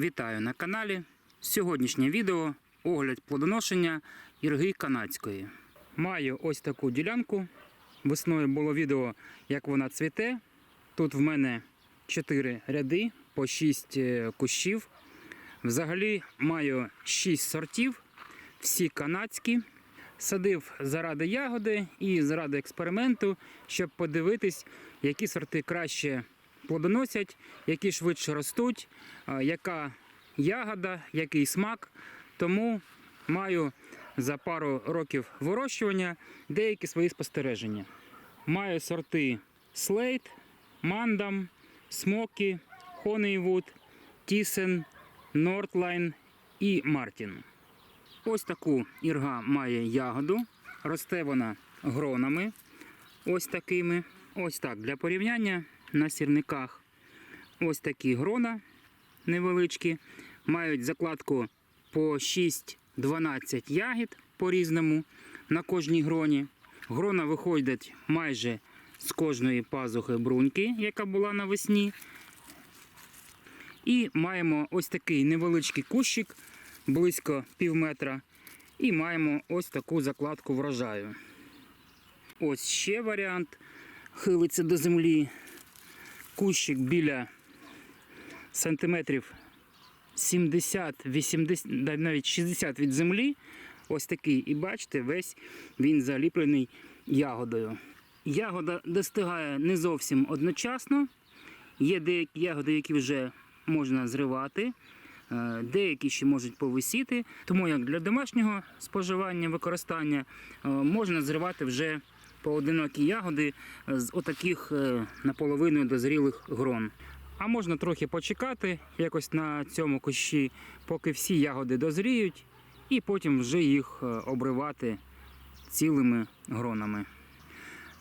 Вітаю на каналі. Сьогоднішнє відео огляд плодоношення ірги канадської. Маю ось таку ділянку. Весною було відео, як вона цвіте. Тут в мене 4 ряди по 6 кущів. Взагалі маю 6 сортів, всі канадські. Садив заради ягоди і заради експерименту, щоб подивитись, які сорти краще плодоносять, які швидше ростуть, яка ягода, який смак. Тому маю за пару років вирощування деякі свої спостереження. Маю сорти Слейт, Мандам, Смокі, Honeywood, Тісен, Нортлайн і Мартін. Ось таку ірга має ягоду. Росте вона гронами. Ось такими. Ось так для порівняння на сірниках. Ось такі грона невеличкі. Мають закладку по 6-12 ягід по-різному на кожній гроні. Грона виходять майже з кожної пазухи бруньки, яка була навесні. І маємо ось такий невеличкий кущик, близько пів метра. І маємо ось таку закладку врожаю. Ось ще варіант. Хилиться до землі. Кущик біля сантиметрів 70, 80, навіть 60 від землі. Ось такий. І бачите, весь він заліплений ягодою. Ягода достигає не зовсім одночасно. Є деякі ягоди, які вже можна зривати, е, деякі ще можуть повисіти. Тому як для домашнього споживання, використання е, можна зривати вже поодинокі ягоди з отаких е, наполовину дозрілих грон. А можна трохи почекати якось на цьому кущі, поки всі ягоди дозріють, і потім вже їх е, обривати цілими гронами.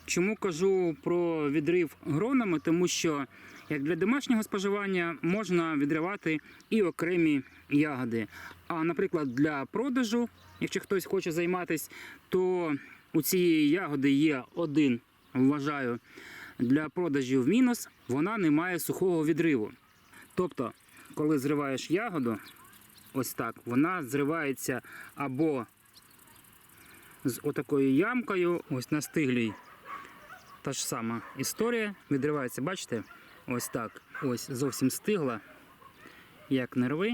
Чому кажу про відрив гронами? Тому що як для домашнього споживання можна відривати і окремі ягоди. А наприклад, для продажу, якщо хтось хоче займатися, то у цієї ягоди є один, вважаю, для продажів мінус, вона не має сухого відриву. Тобто, коли зриваєш ягоду, ось так, вона зривається або з отакою ямкою, ось на стиглій та ж сама історія. Відривається, бачите? Ось так. Ось зовсім стигла, як не рви,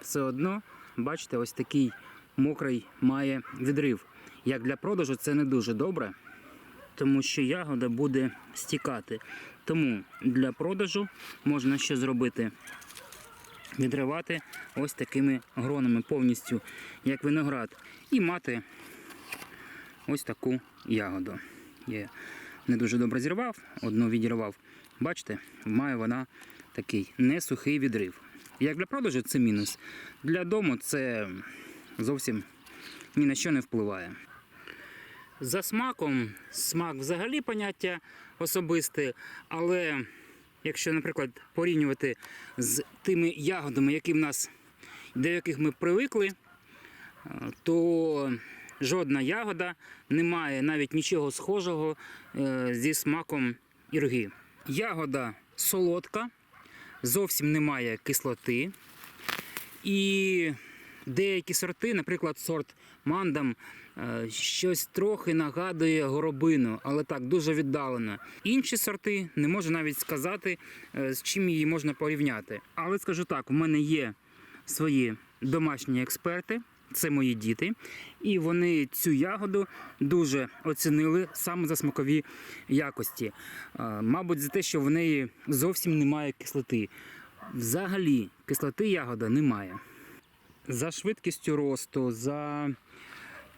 все одно, бачите, ось такий мокрий має відрив. Як для продажу це не дуже добре, тому що ягода буде стікати. Тому для продажу можна що зробити? Відривати ось такими гронами повністю, як виноград, і мати ось таку ягоду. Я не дуже добре зірвав, одну відірвав. Бачите, має вона такий несухий відрив. Як для продажу це мінус. Для дому це зовсім ні на що не впливає. За смаком, смак взагалі поняття особисте, але якщо, наприклад, порівнювати з тими ягодами, які в нас, до яких ми привикли, то жодна ягода не має навіть нічого схожого е, зі смаком ірги. Ягода солодка, зовсім немає кислоти. І деякі сорти, наприклад, сорт мандам, е, щось трохи нагадує горобину, але так дуже віддалено. Інші сорти не можу навіть сказати, е, з чим її можна порівняти. Але скажу так: у мене є свої домашні експерти. Це мої діти, і вони цю ягоду дуже оцінили саме за смакові якості. Е, Мабуть, за те, що в неї зовсім немає кислоти. Взагалі, кислоти ягода немає. За швидкістю росту, за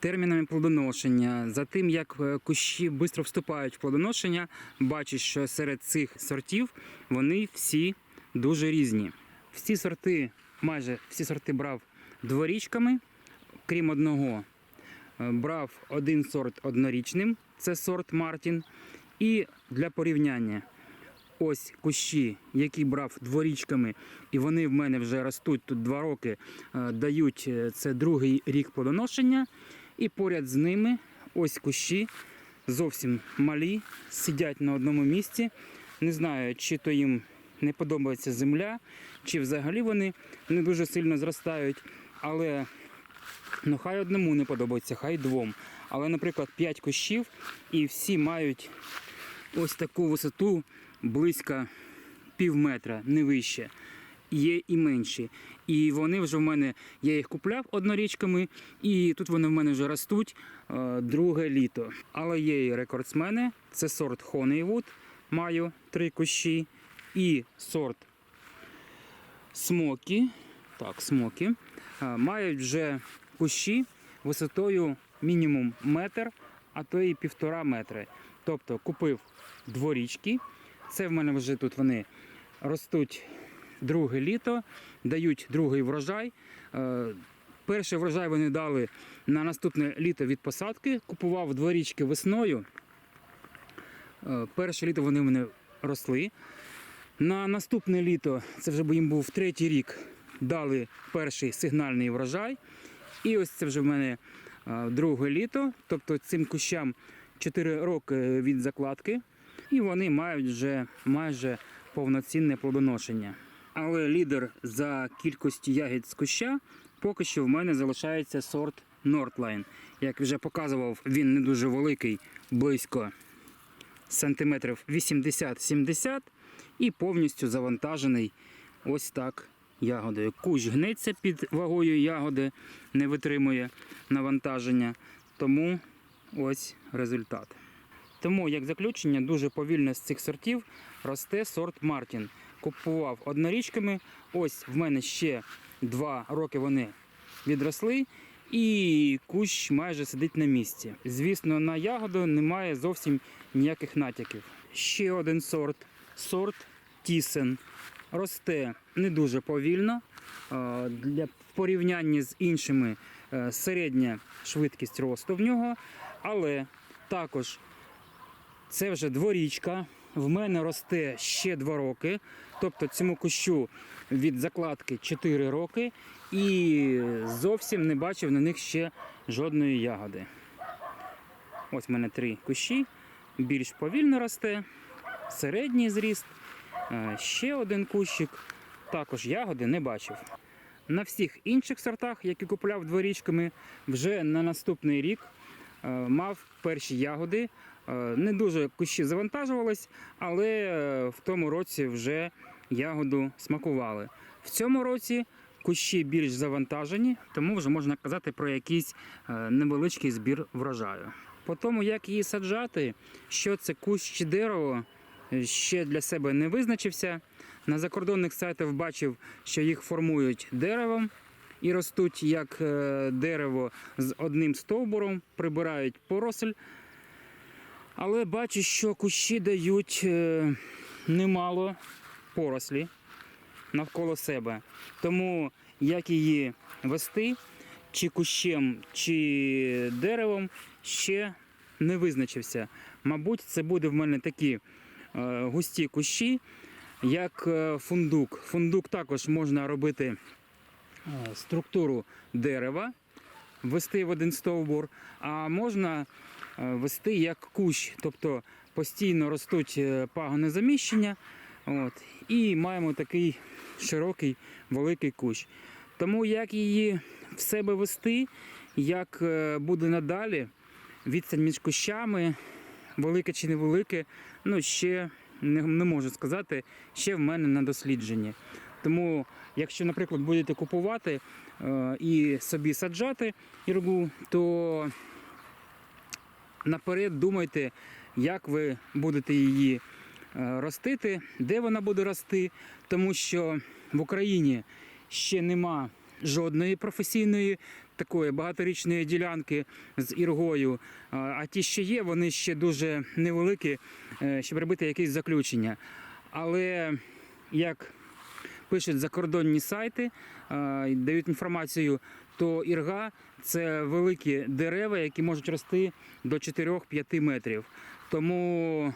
термінами плодоношення, за тим, як е, кущі швидко вступають в плодоношення, бачиш, що серед цих сортів вони всі дуже різні. Всі сорти, майже всі сорти брав дворічками, крім одного. Е, Брав один сорт однорічним, це сорт Мартін. І для порівняння ось кущі, які брав дворічками, і вони в мене вже ростуть тут два роки, е, дають це другий рік плодоношення. І поряд з ними ось кущі зовсім малі, сидять на одному місці. Не знаю, чи то їм не подобається земля, чи взагалі вони не дуже сильно зростають. Але ну, хай одному не подобається, хай двом. Але, наприклад, 5 кущів і всі мають ось таку висоту близько пів метра, не вище. Є і менші. І вони вже в мене, я їх купляв однорічками, і тут вони в мене вже ростуть е, друге літо. Але є і рекордсмени. Це сорт Honeywood, маю три кущі, і сорт Смокі. Так, смокі. е, Мають вже кущі висотою мінімум метр, а то і півтора метри. Тобто купив дворічки. Це в мене вже тут вони ростуть друге літо, дають другий врожай. Е, Перший врожай вони дали на наступне літо від посадки. Купував дворічки весною. Е, Перше літо вони в мене росли. На наступне літо, це вже їм був третій рік, дали перший сигнальний врожай. І ось це вже в мене е, друге літо, тобто цим кущам 4 роки від закладки, і вони мають вже майже повноцінне плодоношення. Але лідер за кількістю ягід з куща поки що в мене залишається сорт Nordline. Як вже показував, він не дуже великий, близько сантиметрів 80-70 і повністю завантажений ось так ягодою. Кущ гнеться під вагою ягоди, не витримує навантаження. Тому ось результат. Тому, як заключення, дуже повільно з цих сортів росте сорт Мартін. Купував однорічками. Ось в мене ще два роки вони відросли, і кущ майже сидить на місці. Звісно, на ягоду немає зовсім ніяких натяків. Ще один сорт сорт Тісен. Росте не дуже повільно. Е, Для в порівнянні з іншими е, середня швидкість росту в нього, але також це вже дворічка. В мене росте ще 2 роки. Тобто цьому кущу від закладки 4 роки. І зовсім не бачив на них ще жодної ягоди. Ось в мене три кущі. Більш повільно росте, середній зріст. Е, Ще один кущик. Також ягоди не бачив. На всіх інших сортах, які купляв дворічками, вже на наступний рік мав перші ягоди. Е, Не дуже кущі завантажувались, але е, в тому році вже ягоду смакували. В цьому році кущі більш завантажені, тому вже можна казати про якийсь е, невеличкий збір врожаю. По тому, як її саджати, що це кущ чи дерево, е, ще для себе не визначився. На закордонних сайтах бачив, що їх формують деревом і ростуть як е, дерево з одним стовбуром, прибирають поросль. Але бачу, що кущі дають е, немало порослі навколо себе. Тому як її вести, чи кущем, чи деревом, ще не визначився. Мабуть, це буде в мене такі е, густі кущі, як фундук. Фундук також можна робити структуру дерева, вести в один стовбур, а можна е, вести як кущ, тобто постійно ростуть е, пагони заміщення. От, і маємо такий широкий великий кущ. Тому як її в себе вести, як е, буде надалі, відстань між кущами, велике чи невелике, ну ще не, не можу сказати, ще в мене на дослідженні. Тому, якщо, наприклад, будете купувати е, і собі саджати іргу, то наперед думайте, як ви будете її е, ростити, де вона буде рости, тому що в Україні ще нема жодної професійної такої багаторічної ділянки з іргою. А- А ті, що є, вони ще дуже невеликі, е, щоб робити якісь заключення. Але як пишуть закордонні сайти, е, дають інформацію, то ірга це великі дерева, які можуть рости до 4-5 метрів. Тому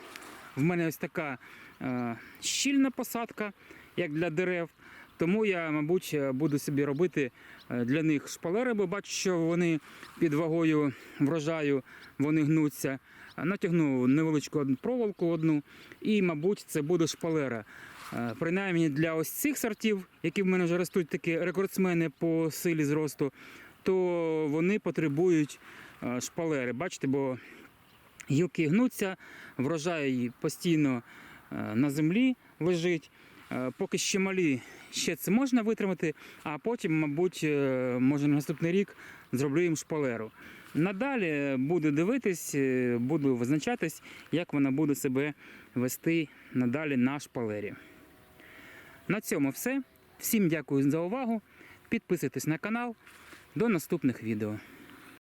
в мене ось така е, щільна посадка, як для дерев. Тому я, мабуть, буду собі робити е, для них шпалери, бо бачу, що вони під вагою врожаю вони гнуться. Натягну невеличку проволоку одну, і, мабуть, це буде шпалера. Е, Принаймні для ось цих сортів, які в мене вже ростуть такі рекордсмени по силі зросту, то вони потребують е, шпалери. Бачите, бо гілки гнуться, врожай постійно е, на землі лежить. Поки ще малі, ще це можна витримати, а потім, мабуть, може на наступний рік зроблю їм шпалеру. Надалі буду дивитись, буду визначатись, як вона буде себе вести надалі на шпалері. На цьому все. Всім дякую за увагу. Підписуйтесь на канал. До наступних відео.